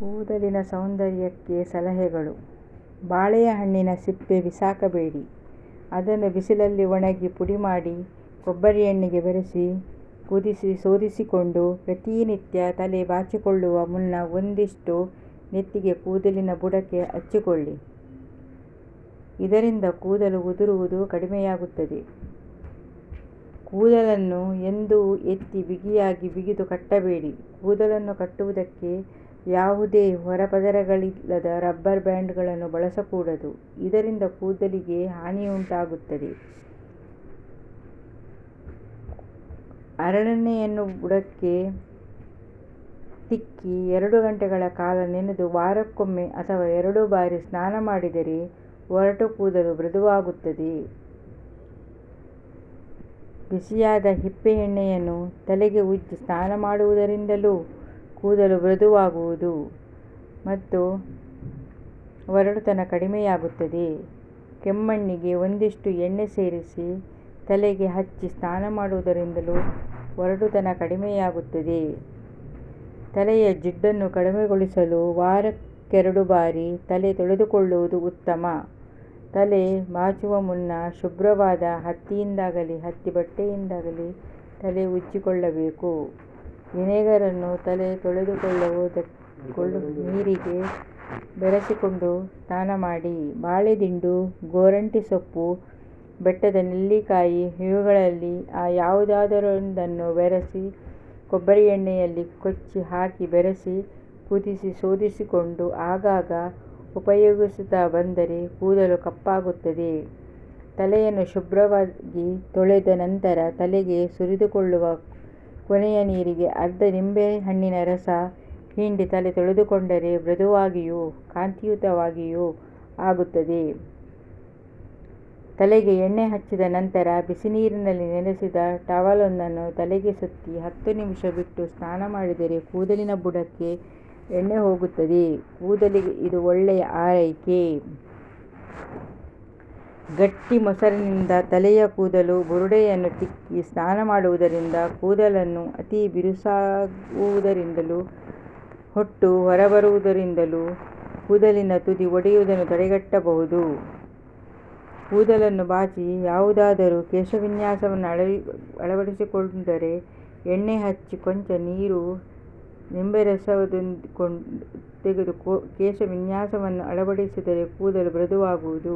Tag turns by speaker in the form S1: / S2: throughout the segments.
S1: ಕೂದಲಿನ ಸೌಂದರ್ಯಕ್ಕೆ ಸಲಹೆಗಳು. ಬಾಳೆಯ ಹಣ್ಣಿನ ಸಿಪ್ಪೆ ಬಿಸಾಕಬೇಡಿ. ಅದನ್ನು ಬಿಸಿಲಲ್ಲಿ ಒಣಗಿ ಪುಡಿ ಮಾಡಿ ಕೊಬ್ಬರಿ ಎಣ್ಣೆಗೆ ಬೆರೆಸಿ ಕುದಿಸಿ ಸೋದಿಸಿಕೊಂಡು ಪ್ರತಿನಿತ್ಯ ತಲೆ ಬಾಚಿಕೊಳ್ಳುವ ಮುನ್ನ ಒಂದಿಷ್ಟು ನೆತ್ತಿಗೆ ಕೂದಲಿನ ಬುಡಕ್ಕೆ ಹಚ್ಚಿಕೊಳ್ಳಿ. ಇದರಿಂದ ಕೂದಲು ಉದುರುವುದು ಕಡಿಮೆಯಾಗುತ್ತದೆ. ಕೂದಲನ್ನು ಎಂದೂ ಎತ್ತಿ ಬಿಗಿಯಾಗಿ ಬಿಗಿದು ಕಟ್ಟಬೇಡಿ. ಕೂದಲನ್ನು ಕಟ್ಟುವುದಕ್ಕೆ ಯಾವುದೇ ಹೊರಪದರಗಳಿಲ್ಲದ ರಬ್ಬರ್ ಬ್ಯಾಂಡ್ಗಳನ್ನು ಬಳಸಕೂಡದು. ಇದರಿಂದ ಕೂದಲಿಗೆ ಹಾನಿಯುಂಟಾಗುತ್ತದೆ. ಹರಳೆಣ್ಣೆಯನ್ನು ಬುಡಕ್ಕೆ ತಿಕ್ಕಿ ಎರಡು ಗಂಟೆಗಳ ಕಾಲ ನೆನೆದು ವಾರಕ್ಕೊಮ್ಮೆ ಅಥವಾ ಎರಡು ಬಾರಿ ಸ್ನಾನ ಮಾಡಿದರೆ ಒರಟು ಕೂದಲು ಮೃದುವಾಗುತ್ತದೆ. ಬಿಸಿಯಾದ ಹಿಪ್ಪೆ ಎಣ್ಣೆಯನ್ನು ತಲೆಗೆ ಉಜ್ಜಿ ಸ್ನಾನ ಮಾಡುವುದರಿಂದಲೂ ಕೂದಲು ಮೃದುವಾಗುವುದು ಮತ್ತು ಒರಟುತನ ಕಡಿಮೆಯಾಗುತ್ತದೆ. ಕೆಮ್ಮಣ್ಣಿಗೆ ಒಂದಿಷ್ಟು ಎಣ್ಣೆ ಸೇರಿಸಿ ತಲೆಗೆ ಹಚ್ಚಿ ಸ್ನಾನ ಮಾಡುವುದರಿಂದಲೂ ಒರಟುತನ ಕಡಿಮೆಯಾಗುತ್ತದೆ. ತಲೆಯ ಜಿಡ್ಡನ್ನು ಕಡಿಮೆಗೊಳಿಸಲು ವಾರಕ್ಕೆರಡು ಬಾರಿ ತಲೆ ತೊಳೆದುಕೊಳ್ಳುವುದು ಉತ್ತಮ. ತಲೆ ಬಾಚುವ ಮುನ್ನ ಶುಭ್ರವಾದ ಹತ್ತಿಯಿಂದಾಗಲಿ, ಹತ್ತಿ ಬಟ್ಟೆಯಿಂದಾಗಲಿ ತಲೆ ಉಜ್ಜಿಕೊಳ್ಳಬೇಕು. ವಿನೆಗರನ್ನು ತಲೆ ತೊಳೆದುಕೊಳ್ಳುವುದಕ್ಕೊಳ್ಳು ನೀರಿಗೆ ಬೆರೆಸಿಕೊಂಡು ಸ್ನಾನ ಮಾಡಿ, ಬಾಳೆ ದಿಂಡು, ಗೋರಂಟಿ ಸೊಪ್ಪು, ಬೆಟ್ಟದ ನೆಲ್ಲಿಕಾಯಿ ಇವುಗಳಲ್ಲಿ ಆ ಯಾವುದಾದರೊಂದನ್ನು ಬೆರೆಸಿ, ಕೊಬ್ಬರಿ ಎಣ್ಣೆಯಲ್ಲಿ ಕೊಚ್ಚಿ ಹಾಕಿ ಬೆರೆಸಿ, ಕುದಿಸಿ ಶೋಧಿಸಿಕೊಂಡು ಆಗಾಗ ಉಪಯೋಗಿಸುತ್ತಾ ಬಂದರೆ ಕೂದಲು ಕಪ್ಪಾಗುತ್ತದೆ. ತಲೆಯನ್ನು ಶುಭ್ರವಾಗಿ ತೊಳೆದ ನಂತರ ತಲೆಗೆ ಸುರಿದುಕೊಳ್ಳುವ ಕೊನೆಯ ನೀರಿಗೆ ಅರ್ಧ ನಿಂಬೆಹಣ್ಣಿನ ರಸ ಹಿಂಡಿ ತಲೆ ತೊಳೆದುಕೊಂಡರೆ ಮೃದುವಾಗಿಯೂ ಕಾಂತಿಯುತವಾಗಿಯೂ ಆಗುತ್ತದೆ. ತಲೆಗೆ ಎಣ್ಣೆ ಹಚ್ಚಿದ ನಂತರ ಬಿಸಿನೀರಿನಲ್ಲಿ ನೆನೆಸಿದ ಟವಲೊಂದನ್ನು ತಲೆಗೆ ಸುತ್ತಿ ಹತ್ತು ನಿಮಿಷ ಬಿಟ್ಟು ಸ್ನಾನ ಮಾಡಿದರೆ ಕೂದಲಿನ ಬುಡಕ್ಕೆ ಎಣ್ಣೆ ಹೋಗುತ್ತದೆ. ಕೂದಲಿಗೆ ಇದು ಒಳ್ಳೆಯ ಆರೈಕೆ. ಗಟ್ಟಿ ಮೊಸರಿನಿಂದ ತಲೆಯ ಕೂದಲು ಬುರುಡೆಯನ್ನು ತಿಕ್ಕಿ ಸ್ನಾನ ಮಾಡುವುದರಿಂದ ಕೂದಲನ್ನು ಅತಿ ಬಿರುಸಾಗುವುದರಿಂದಲೂ, ಹೊಟ್ಟು ಹೊರಬರುವುದರಿಂದಲೂ ಕೂದಲಿನ ತುದಿ ಒಡೆಯುವುದನ್ನು ತಡೆಗಟ್ಟಬಹುದು. ಕೂದಲನ್ನು ಬಾಚಿ ಯಾವುದಾದರೂ ಕೇಶವಿನ್ಯಾಸವನ್ನು ಅಳವಡಿಸಿಕೊಂಡರೆ ಎಣ್ಣೆ ಹಚ್ಚಿ ಕೊಂಚ ನೀರು ನಿಂಬೆ ನಿಂಬೆರಸ ತೆಗೆದು ಕೇಶವಿನ್ಯಾಸವನ್ನು ಅಳವಡಿಸಿದರೆ ಕೂದಲು ಮೃದುವಾಗುವುದು.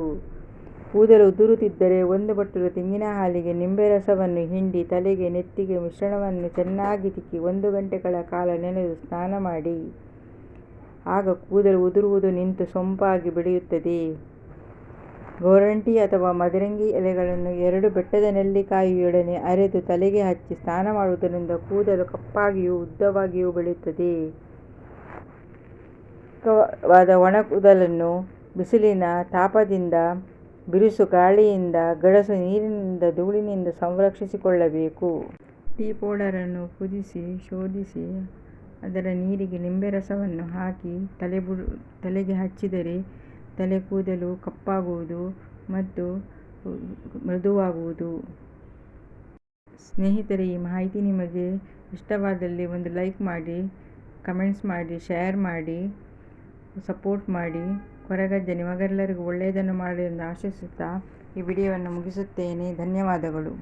S1: ಕೂದಲು ಉದುರುತ್ತಿದ್ದರೆ ಒಂದು ಬಟ್ಟಲು ತೆಂಗಿನ ಹಾಲಿಗೆ ನಿಂಬೆ ರಸವನ್ನು ಹಿಂಡಿ ತಲೆಗೆ ನೆತ್ತಿಗೆ ಮಿಶ್ರಣವನ್ನು ಚೆನ್ನಾಗಿ ತಿಕ್ಕಿ ಒಂದು ಗಂಟೆಗಳ ಕಾಲ ನೆನೆದು ಸ್ನಾನ ಮಾಡಿ. ಆಗ ಕೂದಲು ಉದುರುವುದು ನಿಂತು ಸೊಂಪಾಗಿ ಬೆಳೆಯುತ್ತದೆ. ಗೋರಂಟಿ ಅಥವಾ ಮದರಂಗಿ ಎಲೆಗಳನ್ನು ಎರಡು ಬೆಟ್ಟದ ನೆಲ್ಲಿಕಾಯಿಯೊಡನೆ ಅರೆದು ತಲೆಗೆ ಹಚ್ಚಿ ಸ್ನಾನ ಮಾಡುವುದರಿಂದ ಕೂದಲು ಕಪ್ಪಾಗಿಯೂ ಉದ್ದವಾಗಿಯೂ ಬೆಳೆಯುತ್ತದೆ. ವಾದ ಒಣ ಕೂದಲನ್ನು ಬಿಸಿಲಿನ ತಾಪದಿಂದ ಬಿರುಸು ಗಾಳಿಯಿಂದ, ಗಡಸು ನೀರಿನಿಂದ, ಧೂಳಿನಿಂದ ಸಂರಕ್ಷಿಸಿಕೊಳ್ಳಬೇಕು. ಟೀ ಪೌಡರನ್ನು ಕುದಿಸಿ, ಶೋಧಿಸಿ, ಅದರ ನೀರಿಗೆ ನಿಂಬೆ ರಸವನ್ನು ಹಾಕಿ ತಲೆಗೆ ಹಚ್ಚಿದರೆ ತಲೆ ಕೂದಲು ಕಪ್ಪಾಗುವುದು ಮತ್ತು ಮೃದುವಾಗುವುದು. ಸ್ನೇಹಿತರೆ, ಈ ಮಾಹಿತಿ ನಿಮಗೆ ಇಷ್ಟವಾದಲ್ಲಿ ಒಂದು ಲೈಕ್ ಮಾಡಿ, ಕಮೆಂಟ್ಸ್ ಮಾಡಿ, ಶೇರ್ ಮಾಡಿ, ಸಪೋರ್ಟ್ ಮಾಡಿ. ಕೊರಗಜ್ಜ ನಿಮಗೆಲ್ಲರಿಗೂ ಒಳ್ಳೆಯದನ್ನು ಮಾಡಲಿ ಎಂದು ಆಶಿಸುತ್ತಾ ಈ ವಿಡಿಯೋವನ್ನು ಮುಗಿಸುತ್ತೇನೆ. ಧನ್ಯವಾದಗಳು.